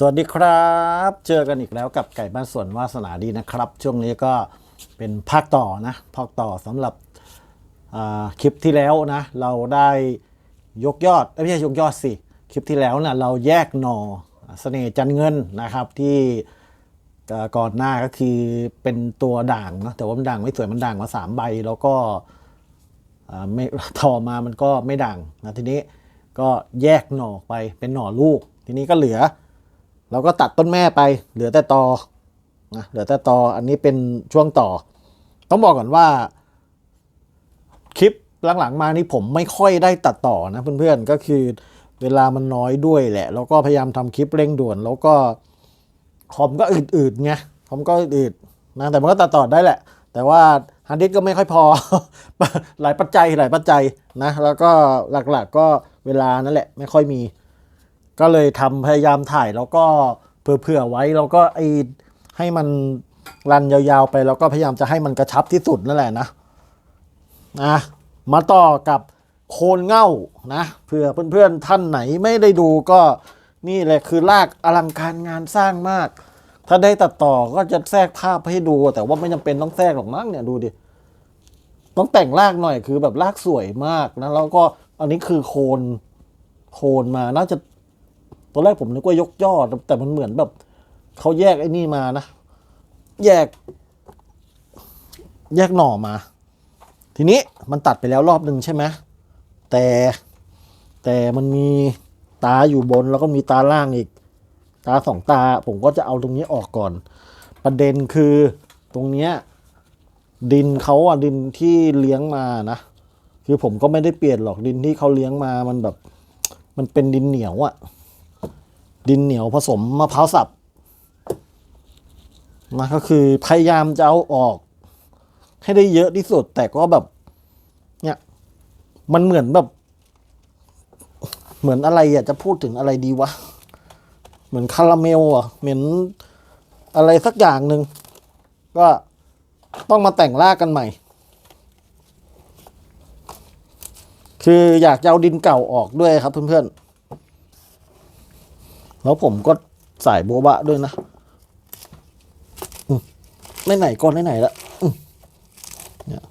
สวัสดีครับ เจอกันอีกแล้วกับไก่บ้านสวนวาสนาดีนะครับ ช่วงนี้ก็เป็นภาคต่อนะภาคต่อสำหรับคลิปที่แล้วนะ เราได้ยกยอดไม่ใช่ยกยอดสิ คลิปที่แล้วนะเราแยกหนอเสน่ห์จันเงินนะครับที่ก่อนหน้าก็คือเป็นตัวด่างนะแต่ว่ามันด่างไม่สวยมันด่างมาสามใบ แล้วก็ไม่ต่อมามันก็ไม่ดังนะทีนี้ก็แยกหน่อไปเป็นหน่อลูก ทีนี้ก็เหลือ เราก็ตัดต้นแม่ไป เหลือแต่ตอนะเหลือแต่ตออันนี้เป็นช่วงต่อ ต้องบอกก่อนว่า คลิปหลังๆ มานี่ผมไม่ค่อยได้ตัดต่อนะเพื่อนๆก็คือเวลามันน้อยด้วยแหละ แล้วก็พยายามทำคลิปเร่งด่วน แล้วก็คอมก็อืดๆไงคอมก็อืดๆนะแต่มันก็ตัดต่อได้แหละ แต่ว่าฮาร์ดดิสก์ก็ไม่ค่อยพอ หลายปัจจัยหลายปัจจัยนะ แล้วก็หลักๆก็เวลานั่นแหละ ไม่ค่อยมี ก็เลยทำพยายามถ่ายแล้วก็เผื่อๆไว้แล้วก็ไอให้มันรันยาวๆไปแล้วก็พยายามจะให้มันกระชับที่สุดนั่นแหละนะนะมาต่อกับโคนเง่านะเผื่อเพื่อนๆท่านไหนไม่ได้ดูก็นี่แหละคือลากอลังการงานสร้างมาก ถ้าได้ตัดต่อก็จะแทรกภาพให้ดู แต่ว่าไม่จำเป็นต้องแทรกหรอกมั้งเนี่ยดูดิต้องแต่งรากหน่อยคือแบบรากสวยมากนะแล้วก็อันนี้คือโคนโคนมาน่าจะ อนแรกผมนึกว่ายกยอด แต่มันเหมือนแบบเขาแยกไอ้นี่มานะ แยก แยกหน่อมา ทีนี้มันตัดไปแล้วรอบหนึ่งใช่ไหมแต่แต่มันมีตาอยู่บนแล้วก็มีตาล่างอีก ตาสองตาผมก็จะเอาตรงนี้ออกก่อน ประเด็นคือตรงเนี้ยดินเขาอะดินที่เลี้ยงมานะคือผมก็ไม่ได้เปลี่ยนหรอกดินที่เขาเลี้ยงมามันแบบ มันเป็นดินเหนียวอะ ดินเหนียวผสมมะพร้าวสับนะก็คือพยายามจะเอาออก ให้ได้เยอะที่สุด แต่ก็แบบ เนี่ย มันเหมือนแบบ เหมือนอะไรอะจะพูดถึงอะไรดีวะ เหมือนคาราเมลอะ เหมือนอะไรสักอย่างหนึ่งก็ต้องมาแต่งรากกันใหม่ คืออยากจะเอาดินเก่าออกด้วยครับเพื่อนๆ แล้วผมก็ใส่โบบะด้วยนะไม่ไหนก่อนไม่ไหนละเนี่ย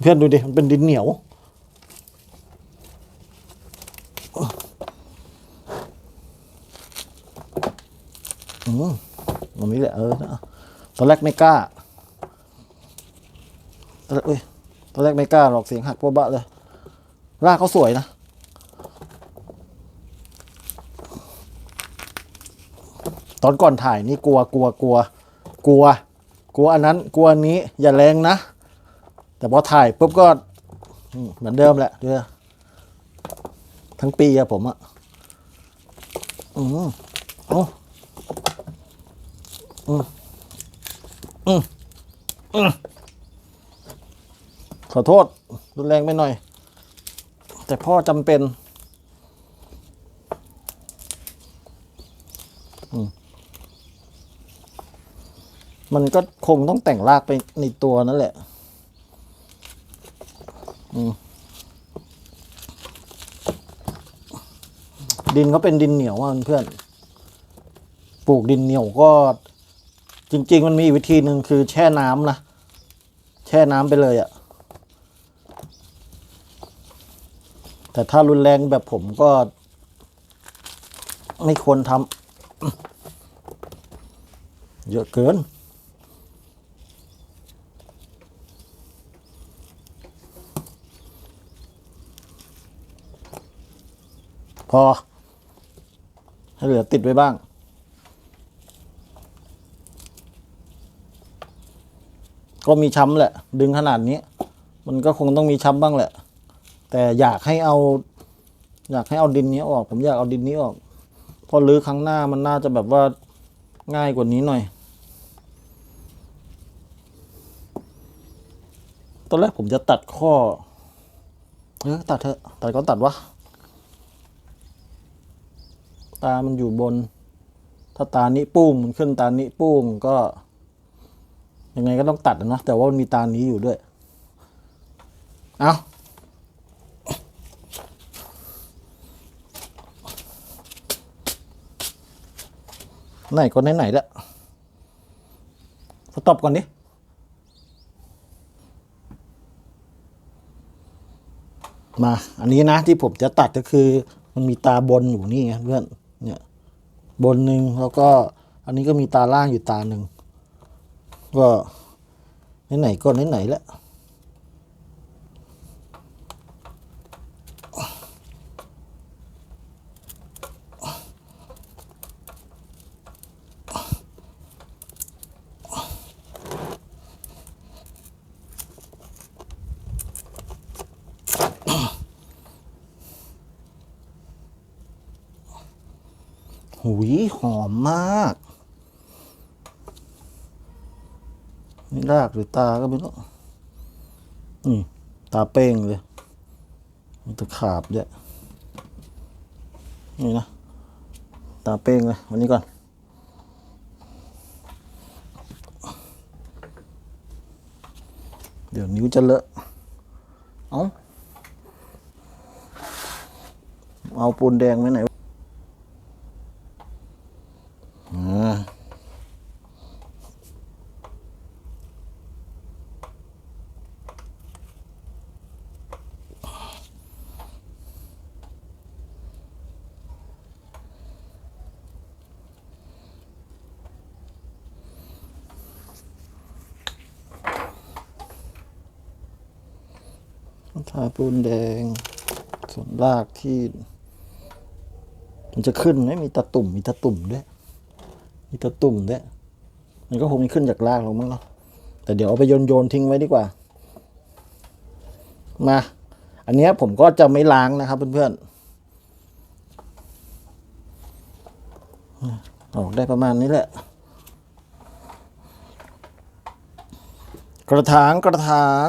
เพื่อนดูดิ มันเป็นดินเหนียว อืมตรงนี้แหละเออนะตอนแรกไม่กล้าตอนแรกเอ้ยตอนแรกไม่กล้าหรอกเสียงหักโบบะเลยรากเขาสวยนะ ตอนก่อนถ่ายนี่กลัวกลัวกลัวกลัว กลัวอันนั้นกลัวอันนี้อย่าแรงนะ แต่พอถ่ายปุ๊บก็เหมือนเดิมแหละเดี๋ยทั้งปีอะผมอะอืมโอ้อืมอืมอืมขอโทษรุนแรงไปหน่อย แต่พ่อจำเป็น มันก็คงต้องแต่งรากไปในตัวนั่นแหละอืดินเขาเป็นดินเหนียวอะเพื่อน ปลูกดินเหนียวก็ จริง ๆ มันมีวิธีหนึ่งคือแช่น้ำนะ แช่น้ำไปเลยอะ่ะ แต่ถ้ารุนแรงแบบผมก็ ไม่ควรทำเยอะเกิน พอให้เหลือติดไว้บ้าง ก็มีช้ำแหละ ดึงขนาดนี้ มันก็คงต้องมีช้ำบ้างแหละ แต่อยากให้เอา อยากให้เอาดินนี้ออก ผมอยากเอาดินนี้ออกเพอรื้อครั้งหน้ามันน่าจะแบบว่าง่ายกว่านี้หน่อยตอนแรกผมจะตัดข้อ เออตัดเถอะ ตัดก็ตัดวะ ตามันอยู่บน ถ้าตานี้ปุ้งมันขึ้นตานี้ปุ้งก็ ยังไงก็ต้องตัดนะ แต่ว่ามันมีตานี้อยู่ด้วย เอาไหนก็ไหนๆแล้วสต็อปก่อนดิมา อันนี้นะที่ผมจะตัดก็คือ มันมีตาบนอยู่นี่ไงเพื่อน เนี่ยบนหนึ่งแล้วก็อันนี้ก็มีตาล่างอยู่ตาหนึ่งก็ไหนๆก็ไหนๆแล้ว หุยหอมมาก นี่ รากหรือตาก็ไม่รู้นี่ตาเป้งเลย มันตะขาบด้วยนี่นะ ตาเป้งเลยวันนี้ก่อน เดี๋ยวนิ้วจะเลอะ เอาเอาปูนแดงไว้ไหน ทาปูนแดง ส่วนรากที่ มันจะขึ้นไหมมีตะตุ่มมีตะตุ่มด้วย มีตะตุ่มด้วย มันก็คงมีขึ้นจากรากลงมั้งเนาะแต่เดี๋ยวเอาไปโยนโยนทิ้งไว้ดีกว่า มา อันนี้ผมก็จะไม่ล้างนะครับเพื่อนๆออกได้ประมาณนี้แหละ กระถางกระถาง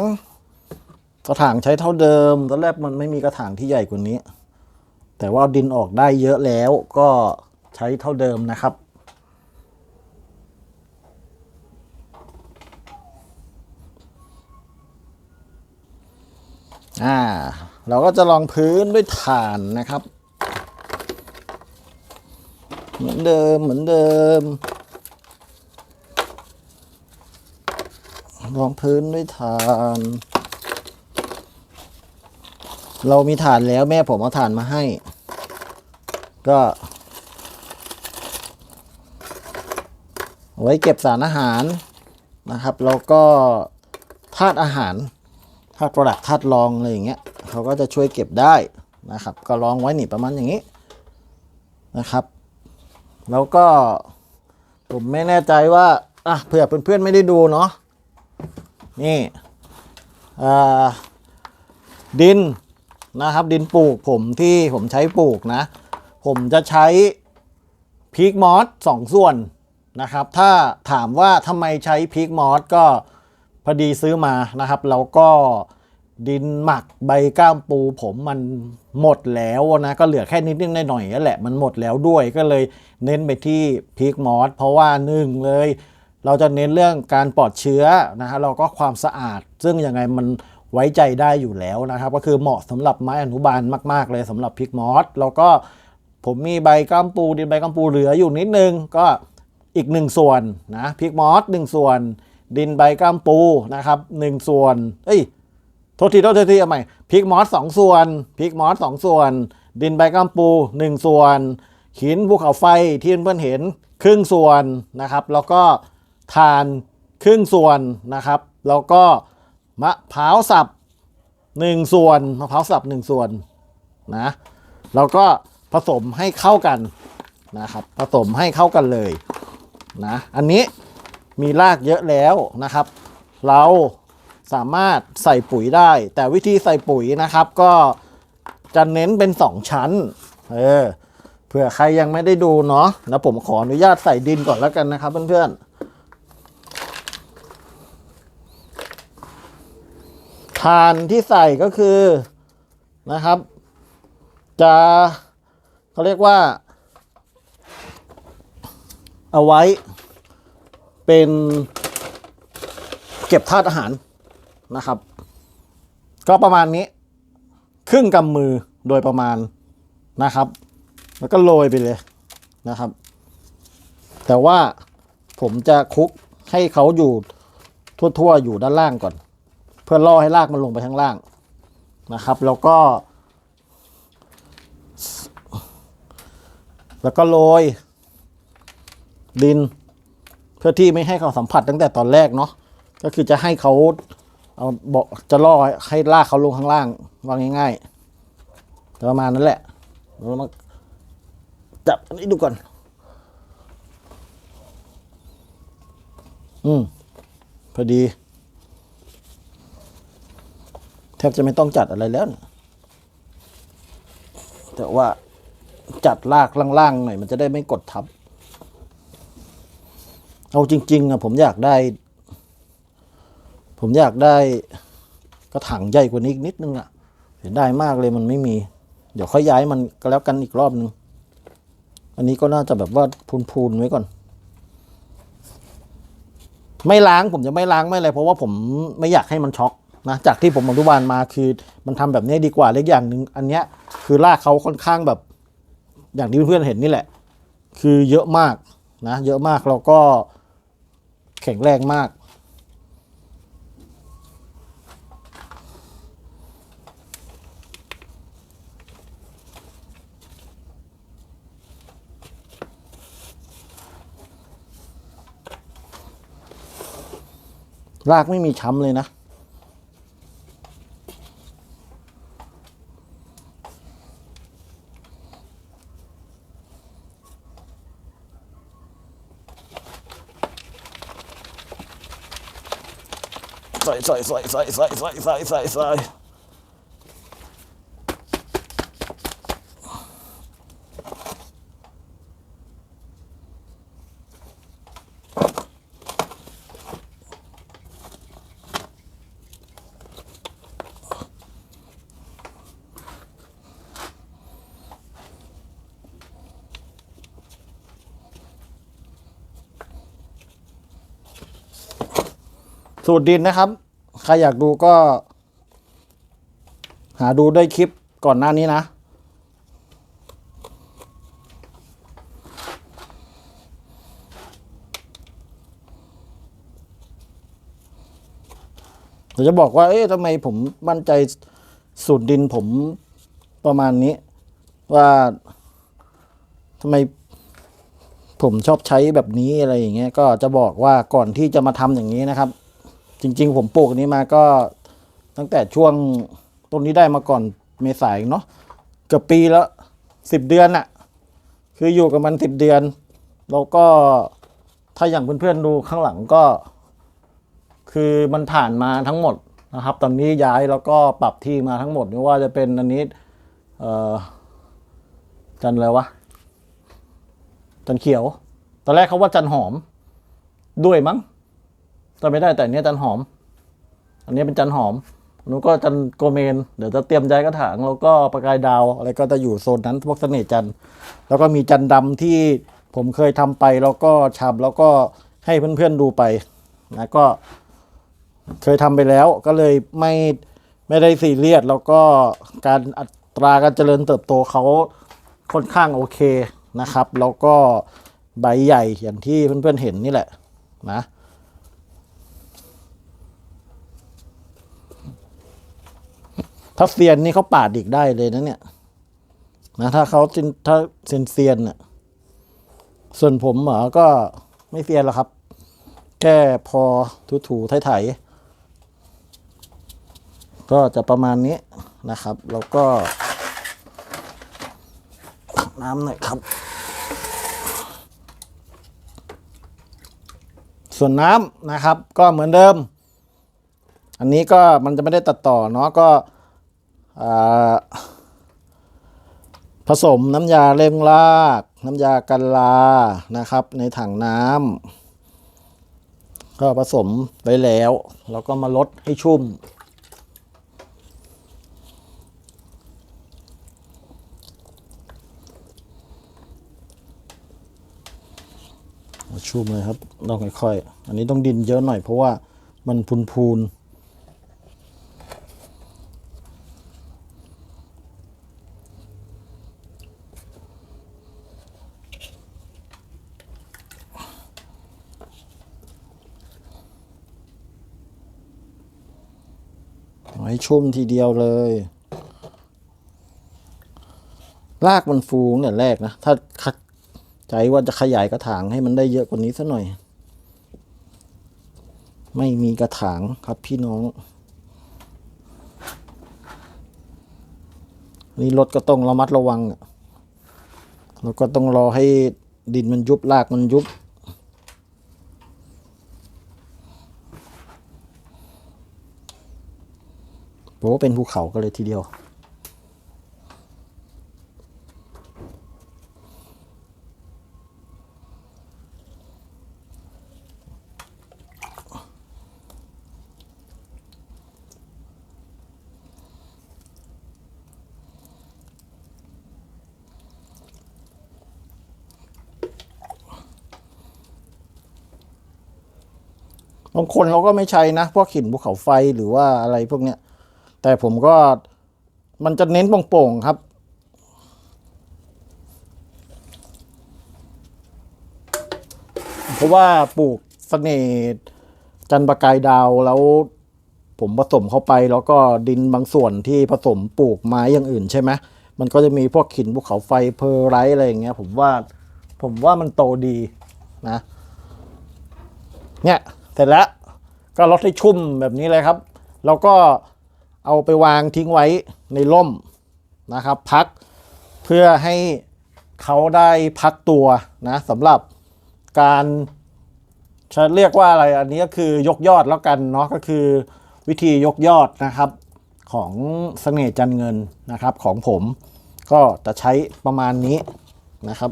กระถางใช้เท่าเดิม ตอนแรกมันไม่มีกระถางที่ใหญ่กว่านี้ แต่ว่าดินออกได้เยอะแล้วก็ใช้เท่าเดิมนะครับ อ่า เราก็จะลองพื้นด้วยถ่านนะครับ เหมือนเดิมเหมือนเดิมลองพื้นด้วยถ่าน เรามีถ่านแล้วแม่ผมเอาถ่านมาให้ ก็ ไว้เก็บสารอาหารนะครับ แล้วก็ธาตุอาหารธาตุประดักธาตุรองอะไรอย่างเงี้ยเขาก็จะช่วยเก็บได้นะครับ ก็ลองไว้หนีประมาณอย่างนี้นะครับ แล้วก็ผมไม่แน่ใจว่าอะเผื่อเพื่อนๆไม่ได้ดูเนาะนี่อ่าดิน นะครับ ดินปลูกผมที่ผมใช้ปลูกนะ ผมจะใช้พีกมอสสองส่วนนะครับ ถ้าถามว่าทำไมใช้พีกมอสก็พอดีซื้อมานะครับแล้วก็ดินหมักใบก้ามปูผมมันหมดแล้วนะก็เหลือแค่นิดนิดหน่อยๆนั่นแหละมันหมดแล้วด้วยก็เลยเน้นไปที่พีกมอสเพราะว่าหนึ่งเลย เราจะเน้นเรื่องการปลอดเชื้อนะฮะเราก็ความสะอาด ซึ่งยังไงมัน ไว้ใจได้อยู่แล้วนะครับ ก็คือเหมาะสำหรับไม้อนุบาลมาก ๆ เลยสำหรับพิกมอสแล้วก็ผมมีใบก้ามปูดินใบก้ามปูเหลืออยู่นิดนึงก็อีกหนึ่งส่วนนะพิกมอสหนึ่งส่วน ดินใบก้ามปูนะครับหนึ่งส่วน เอ้ยโทษทีโทษทีเอาใหม่พิกมอสสองส่วนพิกมอสสองส่วน ดินใบก้ามปูหนึ่งส่วนหินภูเขาไฟที่เพื่อนเห็นครึ่งส่วนนะครับ แล้วก็ทานครึ่งส่วนนะครับ แล้วก็ มะพร้าวสับหนึ่งส่วนมะพร้าวสับหนึ่งส่วนนะแล้วก็ผสมให้เข้ากันนะครับ ผสมให้เข้ากันเลยนะอันนี้มีรากเยอะแล้วนะครับ เราสามารถใส่ปุ๋ยได้ แต่วิธีใส่ปุ๋ยนะครับก็จะเน้นเป็น 2 ชั้นเออเผื่อใครยังไม่ได้ดูเนาะนะผมขออนุญาตใส่ดินก่อนแล้วกันนะครับเพื่อนๆ ทานที่ใส่ก็คือนะครับ จะเขาเรียกว่า เอาไว้เป็นเก็บธาตุอาหารนะครับ ก็ประมาณนี้ ครึ่งกำมือโดยประมาณนะครับ แล้วก็โรยไปเลยนะครับ แต่ว่าผมจะคลุกให้เขาอยู่ทั่วๆอยู่ด้านล่างก่อน พื่อล่อให้รากมันลงไปข้างล่างนะครับ แล้วก็ แล้วก็โรยดิน เพื่อที่ไม่ให้เขาสัมผัสตั้งแต่ตอนแรกเนาะก็คือจะให้เขาเอาบอกจะล่อให้รากเขาลงข้างล่างวางง่ายๆประมาณนั้นแหละเรามาจับอันนี้ดูก่อน อืมพอดี แทบจะไม่ต้องจัดอะไรแล้ว แต่ว่าจัดลากล่างๆหน่อยมันจะได้ไม่กดทับ เอาจริงๆอะผมอยากได้ ผมอยากได้กระถางใหญ่กว่านี้อีกนิดนึงอะเสียดายมากเลยมันไม่มี เดี๋ยวค่อยย้ายมันก็แล้วกันอีกรอบนึง อันนี้ก็น่าจะแบบว่าพูนๆไว้ก่อน ไม่ล้างผมจะไม่ล้างไม่อะไรเพราะว่าผมไม่อยากให้มันช็อก นะจากที่ผมอนุบาลมาคือมันทำแบบนี้ดีกว่าเล็กอย่างหนึ่งอันเนี้ยคือรากเขาค่อนข้างแบบอย่างที่เพื่อนเห็นนี่แหละ คือเยอะมากนะเยอะมากแล้วก็แข็งแรงมากรากไม่มีช้ำเลยนะ sigh, sigh, sigh, sigh, sigh, sigh, sigh, sigh. สูตรดินนะครับ ใครอยากดูก็ หาดูได้คลิปก่อนหน้านี้นะเดี๋ยวจะบอกว่า เอ๊ะทำไมผมมั่นใจสูตรดินผมประมาณนี้ ว่าทำไมผมชอบใช้แบบนี้อะไรอย่างเงี้ย ก็จะบอกว่าก่อนที่จะมาทำอย่างนี้นะครับ จริง ๆ ผมปลูกอันนี้มาก็ตั้งแต่ช่วงต้นนี้ได้มาก่อนเมษายนเนาะเกือบปีแล้วสิบเดือนอะคืออยู่กับมันสิบเดือน แล้วก็ถ้าอย่างเพื่อนๆดูข้างหลังก็ คือมันผ่านมาทั้งหมดนะครับ ตอนนี้ย้ายแล้วก็ปรับที่มาทั้งหมดไม่ว่าจะเป็นอันนี้เอ่อจันอะไรวะจันเขียว ตอนแรกเขาว่าจันหอมด้วยมั้ง จำไม่ได้แต่เนี้ยจันหอม อันนี้เป็นจันหอมนู้นก็จันโกเมน เดี๋ยวจะเตรียมย้ายกระถางแล้วก็ประกายดาวอะไรก็จะอยู่โซนนั้นพวกเสน่ห์จันแล้วก็มีจันดำที่ผมเคยทำไปแล้วก็ชำแล้วก็ให้เพื่อนๆดูไปนะก็เคยทำไปแล้วก็เลยไม่ไม่ได้ซีเรียสแล้วก็การอัตราการเจริญเติบโตเขาค่อนข้างโอเคนะครับ แล้วก็ใบใหญ่อย่างที่เพื่อนๆเห็นนี่แหละนะ ถ้าเซียนนี่เขาปาดอีกได้เลยนะเนี่ยนะถ้าเขาถ้าเซียนเซียนเนี่ยส่วนผมเหรอก็ไม่เซียนหรอกครับ แค่พอถูๆไถๆก็จะประมาณนี้นะครับ แล้วก็น้ำหน่อยครับ ส่วนน้ำนะครับ ก็เหมือนเดิม อันนี้ก็มันจะไม่ได้ตัดต่อเนาะก็ ผสมน้ำยาเร่งราก น้ำยากันลานะครับ ในถังน้ำก็ผสมไว้แล้วแล้วก็มาลดให้ชุ่ม ชุ่มเลยครับต้องค่อยๆ อันนี้ต้องดินเยอะหน่อยเพราะว่ามันพูนๆ ให้ชุ่มทีเดียวเลย รากมันฟูตั้งแต่แรกนะ ถ้าคัดใจว่าจะขยายกระถางให้มันได้เยอะกว่านี้สัหน่อย ไม่มีกระถางครับพี่น้อง นี่รถก็ต้องระมัดระวังแล้วก็ต้องรอให้ดินมันยุบรากมันยุบ โอ้เป็นภูเขากันเลยทีเดียว บางคนเขาก็ไม่ใช้นะ พวกหินภูเขาไฟหรือว่าอะไรพวกเนี้ย แต่ผมก็มันจะเน้นโป่งๆครับ เพราะว่าปลูกเสน่ห์จันประกายดาวแล้วผมผสมเข้าไปแล้วก็ดินบางส่วนที่ผสมปลูกไม้อย่างอื่นใช่ไหมมันก็จะมีพวกหินภูเขาไฟเพอร์ไรท์อะไรอย่างเงี้ย ผมว่าผมว่ามันโตดีนะ เนี่ย เสร็จแล้วก็ลดให้ชุ่มแบบนี้เลยครับ แล้วก็ เอาไปวางทิ้งไว้ในร่มนะครับ พักเพื่อให้เขาได้พักตัวนะสำหรับการจะเรียกว่าอะไรอันนี้ก็คือยกยอดแล้วกันเนาะก็คือวิธียกยอดนะครับของเสน่ห์จันเงินนะครับของผมก็จะใช้ประมาณนี้นะครับ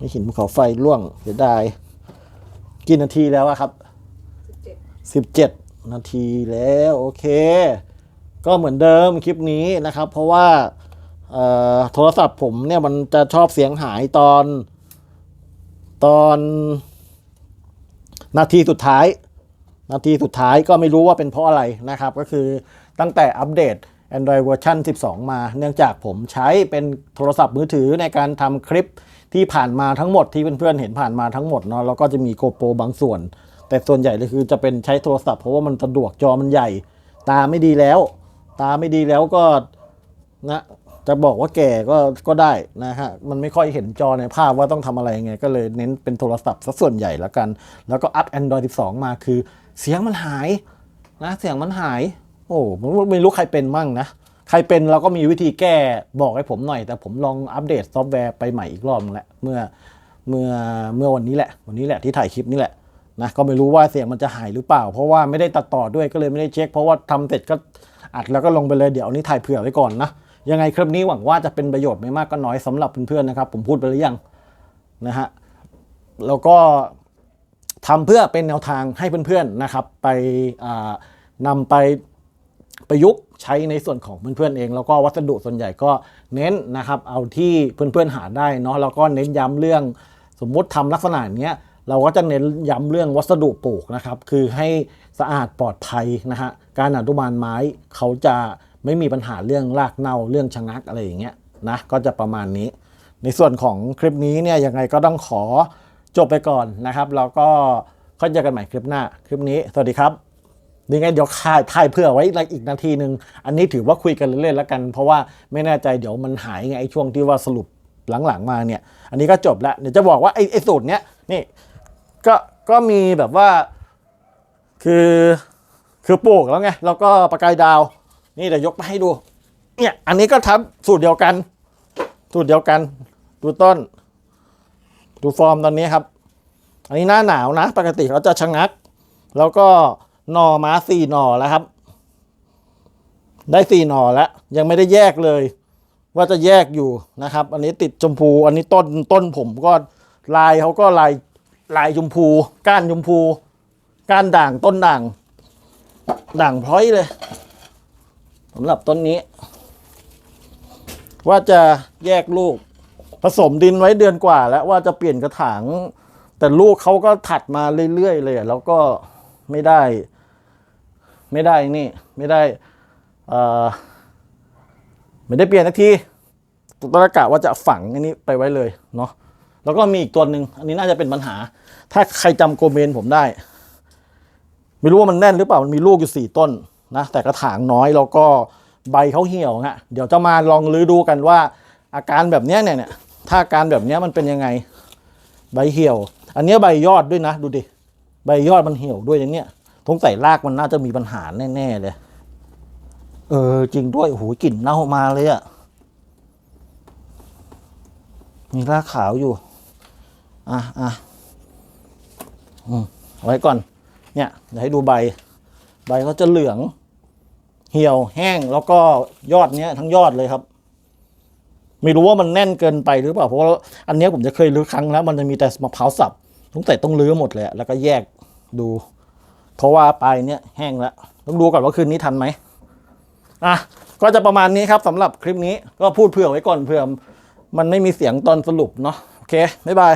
นี่หินภูเขาไฟร่วงเสียดายกี่นาทีแล้วครับสิบเจ็ดนาทีแล้ว โอเค ก็เหมือนเดิมคลิปนี้นะครับ เพราะว่าโทรศัพท์ผมเนี่ยมันจะชอบเสียงหายตอนตอนนาทีสุดท้าย นาทีสุดท้ายก็ไม่รู้ว่าเป็นเพราะอะไรนะครับ ก็คือตั้งแต่อัปเดต Android เวอร์ชัน12 มา เนื่องจากผมใช้เป็นโทรศัพท์มือถือในการทำคลิปที่ผ่านมาทั้งหมดที่เพื่อนๆเห็นผ่านมาทั้งหมดเนาะแล้วก็จะมีโกโปรบางส่วน แต่ส่วนใหญ่เลยคือจะเป็นใช้โทรศัพท์เพราะว่ามันสะดวกจอมันใหญ่ ตาไม่ดีแล้ว ตาไม่ดีแล้วก็นะจะบอกว่าแก่ก็ก็ได้นะฮะ มันไม่ค่อยเห็นจอในภาพว่าต้องทำอะไรยังไง ก็เลยเน้นเป็นโทรศัพท์ซะส่วนใหญ่แล้วกัน แล้วก็อัพ Android 12 มาคือ เสียงมันหายนะเสียงมันหาย โอ้ผมไม่รู้ใครเป็นมั่งนะ ใครเป็นเราก็มีวิธีแก้บอกให้ผมหน่อย แต่ผมลองอัปเดตซอฟต์แวร์ไปใหม่อีกรอบแล้วเมื่อเมื่อเมื่อวันนี้แหละ วันนี้แหละที่ถ่ายคลิปนี่แหละนะก็ไม่รู้ว่าเสียงมันจะหายหรือเปล่า เพราะว่าไม่ได้ตัดต่อด้วยก็เลยไม่ได้เช็ค เพราะว่าทำเสร็จก็ อัดแล้วก็ลงไปเลยเดี๋ยวนี้ถ่ายเผื่อไว้ก่อนนะยังไงคลิปนี้หวังว่าจะเป็นประโยชน์ไม่มากก็น้อยสำหรับเพื่อนๆนะครับ ผมพูดไปหรือยังนะฮะแล้วก็ทำเพื่อเป็นแนวทางให้เพื่อนๆนะครับ ไปอ่านำไปประยุกต์ใช้ในส่วนของเพื่อนๆเอง แล้วก็วัสดุส่วนใหญ่ก็เน้นนะครับ เอาที่เพื่อนๆหาได้เนาะแล้วก็เน้นย้ำเรื่องสมมุติทำลักษณะเนี้ย เราก็จะเน้นย้ำเรื่องวัสดุปลูกนะครับ คือให้สะอาดปลอดภัยนะฮะ การอนุบาลไม้เขาจะไม่มีปัญหาเรื่องรากเน่าเรื่องชะงักอะไรอย่างเงี้ยนะ ก็จะประมาณนี้ ในส่วนของคลิปนี้เนี่ยยังไงก็ต้องขอจบไปก่อนนะครับ แล้วก็ค่อยเจอกันใหม่คลิปหน้า คลิปนี้ สวัสดีครับยังไงเดี๋ยวค่ายถ่ายเพื่อไว้อีกนาทีหนึ่งอันนี้ถือว่าคุยกันเล่นๆแล้วกัน เพราะว่าไม่แน่ใจเดี๋ยวมันหายไงไอ้ช่วงที่ว่าสรุปหลังๆมาเนี่ย อันนี้ก็จบแล้ว เดี๋ยวจะบอกว่าไอ้ไอ้สูตรเนี้ยนี่ ก็ก็มีแบบว่าคือคือปลูกแล้วไงแล้วก็ประกายดาว นี่เดี๋ยวยกมาให้ดู เนี่ยอันนี้ก็ทำสูตรเดียวกัน สูตรเดียวกัน ดูต้น ดูฟอร์มตอนนี้ครับ อันนี้หน้าหนาวนะ ปกติเขาจะชะงัก แล้วก็หน่อมาสี่หน่อแล้วครับ ได้สี่หน่อแล้ว ยังไม่ได้แยกเลย ว่าจะแยกอยู่นะครับ อันนี้ติดชมพู อันนี้ต้นต้นผมก็ลายเขาก็ลาย ลายชมพู ก้านชมพู ก้านด่างต้นด่าง ด่างพร้อยเลยสำหรับต้นนี้ ว่าจะแยกลูก ผสมดินไว้เดือนกว่า แล้วว่าจะเปลี่ยนกระถาง แต่ลูกเขาก็ถัดมาเรื่อยๆเลยแล้วก็ไม่ได้ ไม่ได้นี่ ไม่ได้อ่อไม่ได้เปลี่ยนสักทีตรกกะว่าจะฝังอันนี้ไปไว้เลยเนาะแล้วก็มีอีกตัวหนึ่งอันนี้น่าจะเป็นปัญหา ถ้าใครจำโกเมนผมได้ ไม่รู้ว่ามันแน่นหรือเปล่ามันมีลูกอยู่สี่ต้นนะแต่กระถางน้อยแล้วก็ใบเขาเหี่ยวฮะเดี๋ยวจะมาลองรื้อดูกันว่า อาการแบบนี้เนี่ยเนี่ยถ้าอาการแบบเนี้ยมันเป็นยังไง ใบเหี่ยว อันนี้ใบยอดด้วยนะดูดิใบยอดมันเหี่ยวด้วยอย่างเนี้ยสงสัยรากมันน่าจะมีปัญหาแน่ๆเลย เออจริงด้วยโอ้โหกลิ่นเน่ามาเลยอะมีรากขาวอยู่ อะอะ เอาไว้ก่อน เนี่ยเดี๋ยวให้ดูใบ ใบเขาจะเหลือง เหี่ยวแห้งแล้วก็ยอดเนี้ยทั้งยอดเลยครับ ไม่รู้ว่ามันแน่นเกินไปหรือเปล่าเพราะว่าอันนี้ผมจะเคยรื้อครั้งแล้วมันจะมีแต่มะพร้าวสับสงสัยต้องรื้อหมดเลยอะแล้วก็แยกดู เพราะว่าปลายเนี้ยแห้งแล้วต้องดูก่อนว่าคืนนี้ทันไหมอะก็จะประมาณนี้ครับสำหรับคลิปนี้ก็พูดเผื่อไว้ก่อนเผื่อมันไม่มีเสียงตอนสรุปเนาะโอเคบ๊ายบาย